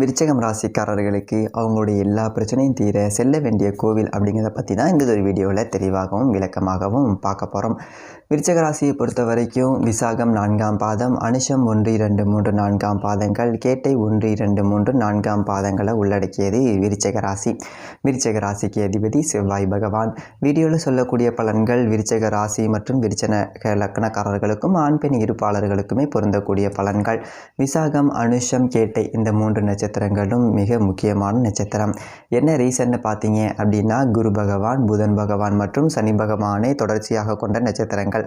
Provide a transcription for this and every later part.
விருச்சகம் ராசிக்காரர்களுக்கு அவங்களுடைய எல்லா பிரச்சனையும் தீர செல்ல வேண்டிய கோவில் அப்படிங்கிறத பற்றி தான் இந்த ஒரு வீடியோவில் தெளிவாகவும் விளக்கமாகவும் பார்க்க போகிறோம் விருச்சக ராசியை பொறுத்த வரைக்கும் விசாகம் நான்காம் பாதம் அனுஷம் ஒன்று இரண்டு மூன்று நான்காம் பாதங்கள் கேட்டை ஒன்று இரண்டு மூன்று நான்காம் பாதங்களை உள்ளடக்கியது விருச்சக ராசி. விருச்சக ராசிக்கு அதிபதி செவ்வாய் பகவான். வீடியோவில் சொல்லக்கூடிய பலன்கள் விருச்சக ராசி மற்றும் விருச்சன லக்கணக்காரர்களுக்கும் ஆண் பெண் இருப்பாளர்களுக்குமே பொருந்தக்கூடிய பலன்கள். விசாகம் அனுஷம் கேட்டை இந்த மூன்று நட்சத்திரங்களும் மிக முக்கியமான நட்சத்திரம். என்ன ரீசன்னு பார்த்தீங்க அப்படின்னா குரு பகவான் புதன் பகவான் மற்றும் சனி பகவானை தொடர்ச்சியாக கொண்ட நட்சத்திரங்கள்.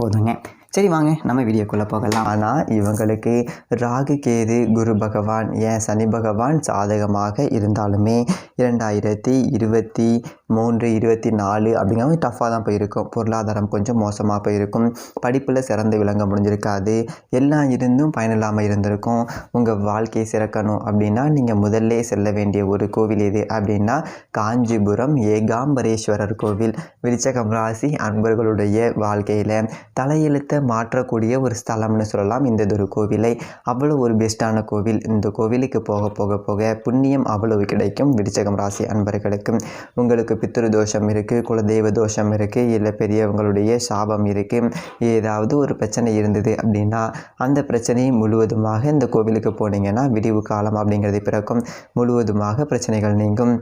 போதுங்க. சரி வாங்க நம்ம வீடியோக்குள்ளே போகலாம். ஆனால் இவங்களுக்கு ராகு கேது குரு பகவான் ஏன் சனி பகவான் சாதகமாக இருந்தாலுமே இரண்டாயிரத்தி இருபத்தி மூன்று இருபத்தி நாலு அப்படிங்கிறது டஃப்பாக தான் போயிருக்கும். பொருளாதாரம் கொஞ்சம் மோசமாக போயிருக்கும். படிப்பில் சிறந்து விளங்க முடிஞ்சிருக்காது. எல்லாம் இருந்தும் பயனில்லாமல் இருந்திருக்கும். உங்கள் வாழ்க்கையை சிறக்கணும் அப்படின்னா நீங்கள் முதல்ல செல்ல வேண்டிய ஒரு கோவில் எது அப்படின்னா காஞ்சிபுரம் ஏகாம்பரேஸ்வரர் கோவில். விருச்சகம் ராசி அன்பர்களுடைய வாழ்க்கையில். தலையெழுத்தை மாற்றக்கூடிய ஒரு ஸ்தலம்னு சொல்லலாம். இந்த ஒரு கோவிலை. அவ்வளோ ஒரு பெஸ்ட்டான கோவில். இந்த கோவிலுக்கு போக போக போக புண்ணியம் அவ்வளவு கிடைக்கும். விருச்சகம் ராசி அன்பர்களுக்கு உங்களுக்கு பித்திரு தோஷம் இருக்குது குலதெய்வ தோஷம் இருக்குது இல்லை பெரியவங்களுடைய சாபம் இருக்குது ஏதாவது ஒரு பிரச்சனை இருந்தது அப்படின்னா அந்த பிரச்சனையை முழுவதுமாக இந்த கோவிலுக்கு போனீங்கன்னா விடிவு காலம் அப்படிங்கிறது பிறக்கும். முழுவதுமாக பிரச்சனைகள் நீங்கும்.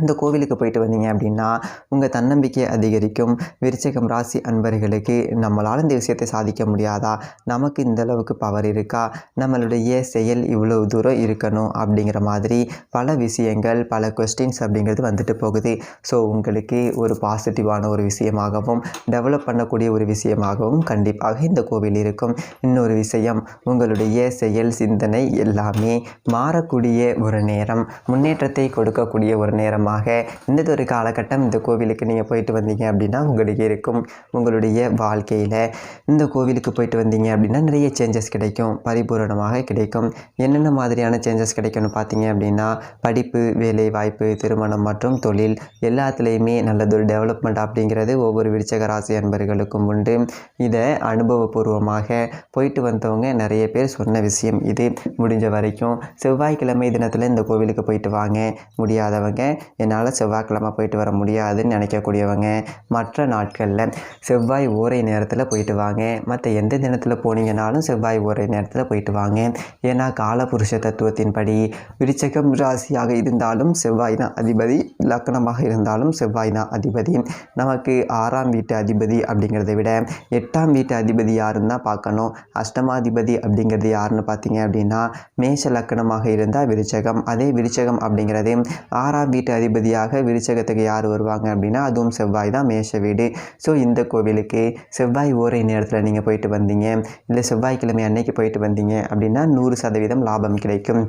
இந்த கோவிலுக்கு போயிட்டு வந்தீங்க அப்படின்னா உங்கள் தன்னம்பிக்கை அதிகரிக்கும். விருச்சகம் ராசி அன்பர்களுக்கு நம்மளால் இந்த விஷயத்தை சாதிக்க முடியாதா? நமக்கு இந்த அளவுக்கு பவர் இருக்கா? நம்மளுடைய செயல் இவ்வளோ தூரம் இருக்கணும் அப்படிங்கிற மாதிரி பல விஷயங்கள் பல கொஸ்டின்ஸ் அப்படிங்கிறது வந்துட்டு போகுது. ஸோ உங்களுக்கு ஒரு பாசிட்டிவான ஒரு விஷயமாகவும் டெவலப் பண்ணக்கூடிய ஒரு விஷயமாகவும் கண்டிப்பாக இந்த கோவில் இருக்கும். இன்னொரு விஷயம் உங்களுடைய செயல் சிந்தனை எல்லாமே மாறக்கூடிய ஒரு நேரம் முன்னேற்றத்தை கொடுக்கக்கூடிய ஒரு நேரம் நேரமாக இந்த ஒரு காலகட்டம் இந்த கோவிலுக்கு நீங்கள் போயிட்டு வந்தீங்க அப்படின்னா உங்களுக்கு இருக்கும் உங்களுடைய வாழ்க்கையில் இந்த கோவிலுக்கு போயிட்டு வந்தீங்க அப்படின்னா நிறைய சேஞ்சஸ் கிடைக்கும் பரிபூரணமாக கிடைக்கும். என்னென்ன மாதிரியான சேஞ்சஸ் கிடைக்கும்னு பார்த்தீங்க அப்படின்னா படிப்பு வேலை வாய்ப்பு திருமணம் மற்றும் தொழில் எல்லாத்துலேயுமே நல்லதொரு டெவலப்மெண்ட் அப்படிங்கிறது ஒவ்வொரு விருச்சக ராசி அன்பர்களுக்கும் உண்டு. இதை அனுபவபூர்வமாக போயிட்டு வந்தவங்க நிறைய பேர் சொன்ன விஷயம் இது. முடிஞ்ச வரைக்கும் செவ்வாய்க்கிழமை தினத்தில் இந்த கோவிலுக்கு போயிட்டு வாங்க. முடியாதவங்க என்னால் செவ்வாய்க்கிழமை போயிட்டு வர முடியாதுன்னு நினைக்கக்கூடியவங்க மற்ற நாட்களில் செவ்வாய் ஓரை நேரத்தில் போயிட்டு வாங்க. மற்ற எந்த தினத்தில் போனீங்கனாலும் செவ்வாய் ஓரை நேரத்தில் போயிட்டு வாங்க. ஏன்னா காலபுருஷ தத்துவத்தின்படி விருச்சகம் ராசியாக இருந்தாலும் செவ்வாய் தான் அதிபதி. லக்னமாக இருந்தாலும் செவ்வாய் தான் அதிபதி. நமக்கு ஆறாம் வீட்டு அதிபதி அப்படிங்கிறத விட எட்டாம் வீட்டு அதிபதி யாருன்னு தான் பார்க்கணும். அஷ்டமாதிபதி அப்படிங்கிறது யாருன்னு பார்த்தீங்க அப்படின்னா மேஷ லக்கணமாக இருந்தால் விருச்சகம். அதே விருச்சகம் அப்படிங்கிறது ஆறாம் வீட்டு அதிபதி அதிபதியாக விருச்சகத்துக்கு யார் வருவாங்க அப்படின்னா அதுவும் செவ்வாய் தான் மேஷ வீடு. ஸோ இந்த கோவிலுக்கு செவ்வாய் ஓரை நேரத்தில் நீங்கள் போயிட்டு வந்தீங்க. இல்லை செவ்வாய்க்கிழமை அன்னைக்கு போயிட்டு வந்தீங்க அப்படின்னா நூறு சதவீதம் லாபம் கிடைக்கும்.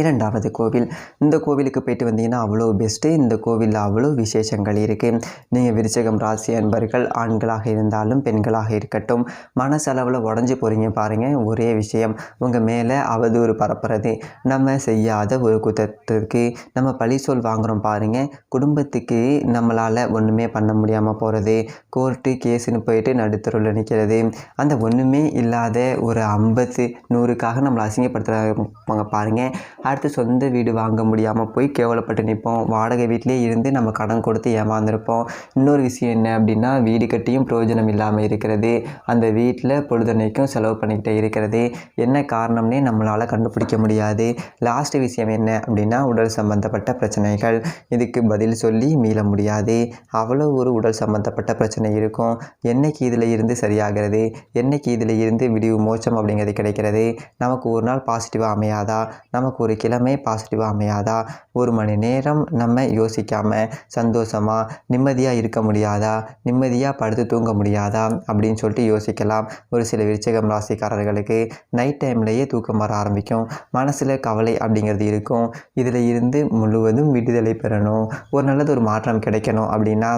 இரண்டாவது கோவில். இந்த கோவிலுக்கு போயிட்டு வந்தீங்கன்னா அவ்வளோ பெஸ்ட்டு இந்த கோவிலில் அவ்வளோ விசேஷங்கள் இருக்குது நீங்கள் விருச்சகம் ராசி அன்பர்கள் ஆண்களாக இருந்தாலும் பெண்களாக இருக்கட்டும் மனசளவில் உடஞ்சி போகிறீங்க பாருங்கள் ஒரே விஷயம் உங்கள் மேலே அவதூறு பரப்புறது. நம்ம செய்யாத ஒரு குத்தத்துக்கு நம்ம பழி சொல் வாங்குகிறோம் பாருங்கள் குடும்பத்துக்கு நம்மளால் ஒன்றுமே பண்ண முடியாமல் போகிறது கோர்ட்டு கேஸுன்னு போயிட்டு நடுத்தருவில் நிற்கிறது அந்த ஒன்றுமே இல்லாத ஒரு ஐம்பத்து நூறுக்காக நம்மளை அசிங்கப்படுத்துகிறாங்க பாருங்கள் அடுத்து சொந்த வீடு வாங்க முடியாமல் போய் கேவலப்பட்டு நிற்போம். வாடகை வீட்டிலே இருந்து நம்ம கடன் கொடுத்து ஏமாந்துருப்போம். இன்னொரு விஷயம் என்ன அப்படின்னா வீடு கட்டியும் பிரயோஜனம் இல்லாமல் இருக்கிறது. அந்த வீட்டில் பொழுதுனைக்கும் செலவு பண்ணிக்கிட்டே இருக்கிறது. என்ன காரணம்னே நம்மளால் கண்டுபிடிக்க முடியாது. லாஸ்ட் விஷயம் என்ன அப்படின்னா உடல் சம்பந்தப்பட்ட பிரச்சனைகள். இதுக்கு பதில் சொல்லி மீள முடியாது. அவ்வளோ ஒரு உடல் சம்மந்தப்பட்ட பிரச்சனை இருக்கும். என்னைக்கு இதில் இருந்து சரியாகிறது? என்னைக்கு இதில் இருந்து விடிவு மோச்சம் அப்படிங்கிறது கிடைக்கிறது? நமக்கு ஒரு நாள் பாசிட்டிவாக அமையாதா? நமக்கு ஒரு கிழமை பாசிட்டிவாக அமையாதா? ஒரு மணி நேரம் நம்ம யோசிக்காமல் சந்தோஷமாக நிம்மதியாக இருக்க முடியாதா? நிம்மதியாக படுத்து தூங்க முடியாதா? அப்படின்னு சொல்லிட்டு யோசிக்கலாம். ஒரு சில விருச்சகம் ராசிக்காரர்களுக்கு நைட் டைம்லேயே தூக்கம் வர ஆரம்பிக்கும். மனசில் கவலை அப்படிங்கிறது இருக்கும். இதில் இருந்து முழுவதும் விடுதலை பெறணும் ஒரு நல்லது ஒரு மாற்றம் கிடைக்கணும் அப்படின்னா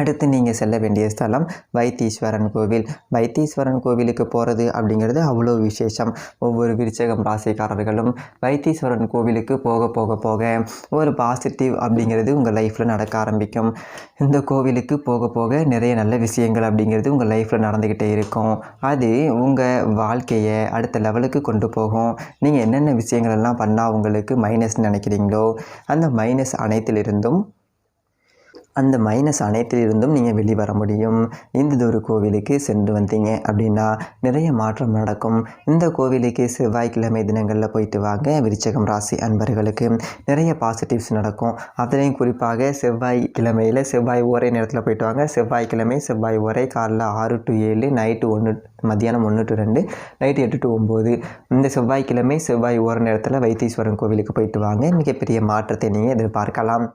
அடுத்து நீங்கள் செல்ல வேண்டிய ஸ்தலம் வைத்தீஸ்வரன் கோவில். வைத்தீஸ்வரன் கோவிலுக்கு போகிறது அப்படிங்கிறது அவ்வளோ விசேஷம். ஒவ்வொரு விருச்சகம் ராசிக்காரர்களும் வைத்தீஸ்வரன் கோவிலுக்கு போக போக போக ஒரு பாசிட்டிவ் அப்படிங்கிறது உங்கள் லைஃப்பில் நடக்க ஆரம்பிக்கும். இந்த கோவிலுக்கு போக போக நிறைய நல்ல விஷயங்கள் அப்படிங்கிறது உங்கள் லைஃப்பில் நடந்துக்கிட்டே இருக்கும். அது உங்கள் வாழ்க்கையை அடுத்த லெவலுக்கு கொண்டு போகும். நீங்கள் என்னென்ன விஷயங்கள் எல்லாம் பண்ணால் உங்களுக்கு மைனஸ் நினைக்கிறீங்களோ அந்த மைனஸ் அனைத்திலிருந்தும் அந்த மைனஸ் அனைத்திலிருந்தும் நீங்கள் வெளிவர முடியும். இந்த ஒரு கோவிலுக்கு சென்று வந்தீங்க அப்படின்னா நிறைய மாற்றம் நடக்கும். இந்த கோவிலுக்கு செவ்வாய்க்கிழமை தினங்களில் போயிட்டு வாங்க. விருச்சகம் ராசி அன்பர்களுக்கு நிறைய பாசிட்டிவ்ஸ் நடக்கும். அதுலேயும் குறிப்பாக செவ்வாய் கிழமையில் செவ்வாய் ஒரே நேரத்தில் போயிட்டு வாங்க. செவ்வாய்க்கிழமை செவ்வாய் ஒரே காலைல ஆறு டு ஏழு நைட்டு ஒன்று மத்தியானம் ஒன்று டு ரெண்டு நைட்டு எட்டு டு ஒம்பது இந்த செவ்வாய்க்கிழமை செவ்வாய் ஓர நேரத்தில் வைத்தீஸ்வரன் கோவிலுக்கு போயிட்டு வாங்க. மிகப்பெரிய மாற்றத்தை நீங்கள் எதிர்பார்க்கலாம்.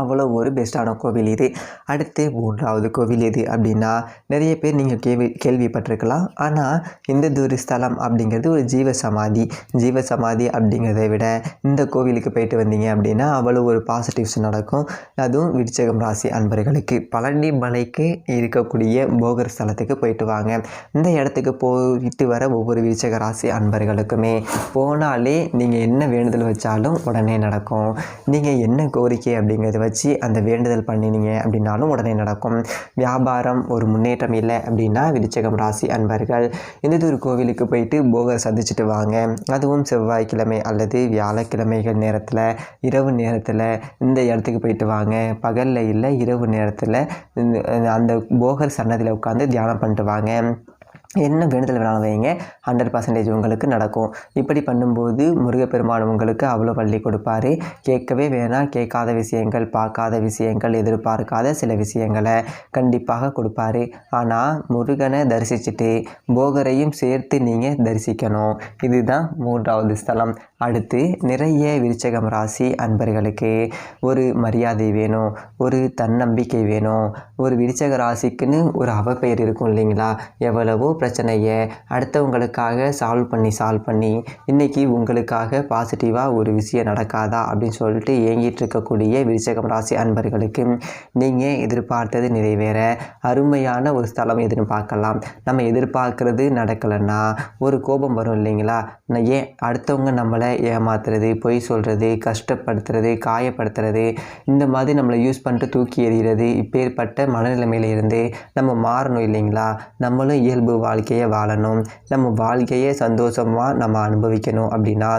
அவ்வளோ ஒரு பெஸ்ட்டான கோவில் இது. அடுத்து மூன்றாவது கோவில் எது அப்படின்னா நிறைய பேர் நீங்கள் கேள்வி கேள்விப்பட்டிருக்கலாம். ஆனால் இந்த தூரி ஸ்தலம் அப்படிங்கிறது ஒரு ஜீவ சமாதி ஜீவ சமாதி அப்படிங்கிறத விட இந்த கோவிலுக்கு போயிட்டு வந்தீங்க அப்படின்னா அவ்வளோ ஒரு பாசிட்டிவ்ஸ் நடக்கும். அதுவும் விருச்சகம் ராசி அன்பர்களுக்கு. பழனி மலைக்கு இருக்கக்கூடிய போகர் ஸ்தலத்துக்கு போயிட்டு வாங்க. இந்த இடத்துக்கு போயிட்டு வர ஒவ்வொரு விருச்சக ராசி அன்பர்களுக்குமே போனாலே நீங்கள் என்ன வேண்டுதல் வச்சாலும் உடனே நடக்கும். நீங்கள் என்ன கோரிக்கை அப்படிங்கிறது வச்சு அந்த வேண்டுதல் பண்ணினீங்க அப்படின்னாலும் உடனே நடக்கும். வியாபாரம் ஒரு முன்னேற்றம் இல்லை அப்படின்னா விருச்சகம் ராசி அன்பர்கள் இந்ததூர் கோவிலுக்கு போயிட்டு போகர் சந்திச்சுட்டு வாங்க. அதுவும் செவ்வாய்க்கிழமை அல்லது வியாழக்கிழமைகள் நேரத்தில் இரவு நேரத்தில் இந்த இடத்துக்கு போயிட்டு வாங்க. பகலில் இல்லை இரவு நேரத்தில் அந்த போகர் சன்னதியில் உட்காந்து தியானம் பண்ணிட்டு வாங்க. என்ன வேண்டுதல் வேணாலும் வைங்க ஹண்ட்ரட் பர்சன்டேஜ் உங்களுக்கு நடக்கும். இப்படி பண்ணும்போது முருகப்பெருமான் உங்களுக்கு அவ்வளோ பள்ளி கொடுப்பாரு. கேட்கவே வேணாம். கேட்காத விஷயங்கள் பார்க்காத விஷயங்கள் எதிர்பார்க்காத சில விஷயங்களை கண்டிப்பாக கொடுப்பாரு. ஆனால் முருகனை தரிசிச்சுட்டு போகரையும் சேர்த்து நீங்கள் தரிசிக்கணும். இதுதான் மூன்றாவது ஸ்தலம். அடுத்து நிறைய விருச்சகம் ராசி அன்பர்களுக்கு ஒரு மரியாதை வேணும். ஒரு தன்னம்பிக்கை வேணும். ஒரு விருச்சக ராசிக்குன்னு ஒரு அவப்பெயர் இருக்கும் இல்லைங்களா? எவ்வளவோ பிரச்சனையை அடுத்தவங்களுக்காக சால்வ் பண்ணி சால்வ் பண்ணி இன்றைக்கி உங்களுக்காக பாசிட்டிவாக ஒரு விஷயம் நடக்காதா அப்படின்னு சொல்லிட்டு ஏங்கிட்டு இருக்கக்கூடிய விருச்சகம் ராசி அன்பர்களுக்கு நீங்கள் எதிர்பார்த்தது நிறைவேற அருமையான ஒரு ஸ்தலம் எதுன்னு பார்க்கலாம். நம்ம எதிர்பார்க்கறது நடக்கலைன்னா ஒரு கோபம் வரும் இல்லைங்களா? நான் ஏன் அடுத்தவங்க நம்மளை ஏமாத்துறது பொய் சொல்கிறது கஷ்டப்படுத்துறது காயப்படுத்துறது இந்த மாதிரி நம்மளை யூஸ் பண்ணிட்டு தூக்கி எறிகிறது இப்பேற்பட்ட மனநிலைமையிலிருந்து நம்ம மாறணும் இல்லைங்களா? நம்மளும் இயல்பு வாழ்க்கையை வாழணும். நம்ம வாழ்க்கையை சந்தோஷமாக நம்ம அனுபவிக்கணும் அப்படின்னா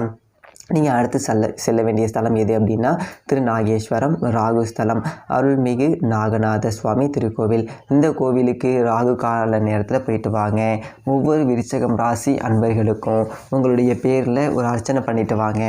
நீங்கள் அடுத்து செல்ல செல்ல வேண்டிய ஸ்தலம் எது அப்படின்னா திருநாகேஸ்வரம் ராகு ஸ்தலம் அருள்மிகு நாகநாத சுவாமி திருக்கோவில். இந்த கோவிலுக்கு ராகு கால நேரத்தில் போயிட்டு வாங்க. ஒவ்வொரு விருச்சகம் ராசி அன்பர்களுக்கும் உங்களுடைய பேரில் ஒரு அர்ச்சனை பண்ணிட்டு வாங்க.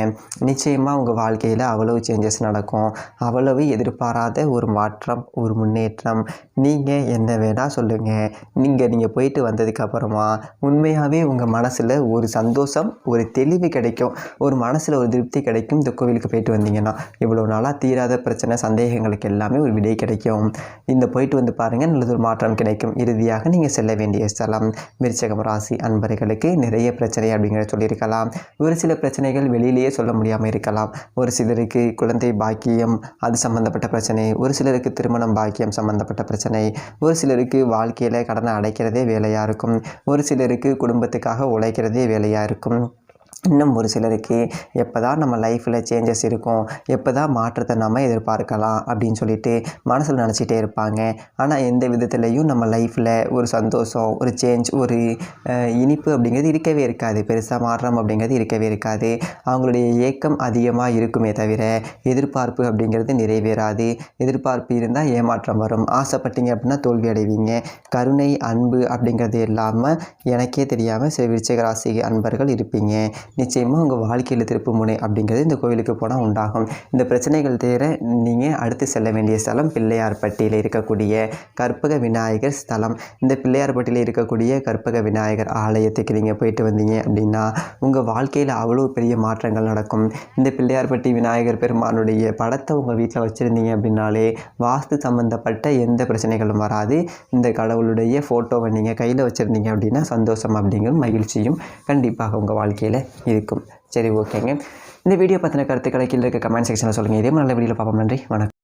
நிச்சயமாக உங்கள் வாழ்க்கையில் அவ்வளவு சேஞ்சஸ் நடக்கும். அவ்வளவு எதிர்பாராத ஒரு மாற்றம் ஒரு முன்னேற்றம். நீங்கள் என்ன வேணால் சொல்லுங்கள் நீங்கள் நீங்கள் போயிட்டு வந்ததுக்கப்புறமா உண்மையாகவே உங்கள் மனசில் ஒரு சந்தோஷம் ஒரு தெளிவு கிடைக்கும். ஒரு மனசு மனசில் ஒரு திருப்தி கிடைக்கும். இந்த கோவிலுக்கு போயிட்டு வந்தீங்கன்னா இவ்வளோ நாளாக தீராத பிரச்சனை சந்தேகங்களுக்கு எல்லாமே ஒரு விடை கிடைக்கும். இந்த போயிட்டு வந்து பாருங்கள் நல்லது ஒரு மாற்றம் கிடைக்கும். இறுதியாக நீங்கள் செல்ல வேண்டிய ஸ்தலம் விருச்சகம் ராசி அன்பர்களுக்கு நிறைய பிரச்சனை அப்படிங்கிறத சொல்லியிருக்கலாம். ஒரு சில பிரச்சனைகள் வெளியிலேயே சொல்ல முடியாமல் இருக்கலாம். ஒரு சிலருக்கு குழந்தை பாக்கியம் அது சம்மந்தப்பட்ட பிரச்சனை. ஒரு சிலருக்கு திருமணம் பாக்கியம் சம்மந்தப்பட்ட பிரச்சனை. ஒரு சிலருக்கு வாழ்க்கையில் கடனை அடைக்கிறதே வேலையாக இருக்கும். ஒரு சிலருக்கு குடும்பத்துக்காக உழைக்கிறதே வேலையாக இருக்கும். இன்னும் ஒரு சிலருக்கு எப்போ தான் நம்ம லைஃப்பில் சேஞ்சஸ் இருக்கும் எப்போ தான் மாற்றத்தை நம்ம எதிர்பார்க்கலாம் அப்படின்னு சொல்லிட்டு மனசில் நினச்சிட்டே இருப்பாங்க. ஆனால் எந்த விதத்துலேயும் நம்ம லைஃப்பில் ஒரு சந்தோஷம் ஒரு சேஞ்ச் ஒரு இனிப்பு அப்படிங்கிறது இருக்கவே இருக்காது. பெருசாக மாற்றம் அப்படிங்கிறது இருக்கவே இருக்காது. அவங்களுடைய ஏக்கம் அதிகமாக இருக்குமே தவிர எதிர்பார்ப்பு அப்படிங்கிறது நிறைவேறாது. எதிர்பார்ப்பு இருந்தால் ஏமாற்றம் வரும். ஆசைப்பட்டீங்க அப்படின்னா தோல்வி அடைவீங்க. கருணை அன்பு அப்படிங்கிறது இல்லாமல் எனக்கே தெரியாமல் சில விருச்சிக ராசி அன்பர்கள் இருப்பீங்க. நிச்சயமாக உங்கள் வாழ்க்கையில் திருப்பு முனை அப்படிங்கிறது இந்த கோவிலுக்கு போனால் உண்டாகும். இந்த பிரச்சனைகள் தேர நீங்கள் அடுத்து செல்ல வேண்டிய ஸ்தலம் பிள்ளையார்பட்டியில் இருக்கக்கூடிய கற்பக விநாயகர் ஸ்தலம். இந்த பிள்ளையார்பட்டியில் இருக்கக்கூடிய கற்பக விநாயகர் ஆலயத்துக்கு நீங்கள் போயிட்டு வந்தீங்க அப்படின்னா உங்கள் வாழ்க்கையில் அவ்வளோ பெரிய மாற்றங்கள் நடக்கும். இந்த பிள்ளையார்பட்டி விநாயகர் பெருமானுடைய படத்தை உங்கள் வீட்டில் வச்சுருந்தீங்க அப்படின்னாலே வாஸ்து சம்மந்தப்பட்ட எந்த பிரச்சனைகளும் வராது. இந்த கடவுளுடைய ஃபோட்டோவை நீங்கள் கையில் வச்சுருந்தீங்க அப்படின்னா சந்தோஷம் அப்படிங்கிற மகிழ்ச்சியும் கண்டிப்பாக உங்கள் வாழ்க்கையில் இருக்கும். சரி ஓகேங்க. இந்த வீடியோ பற்றின கருத்துக்களை கீழே இருக்க கமெண்ட் செக்ஷனில் சொல்லுங்கள் இதே மாதிரி நல்ல வீடியோவில் பார்ப்போம். நன்றி. வணக்கம்.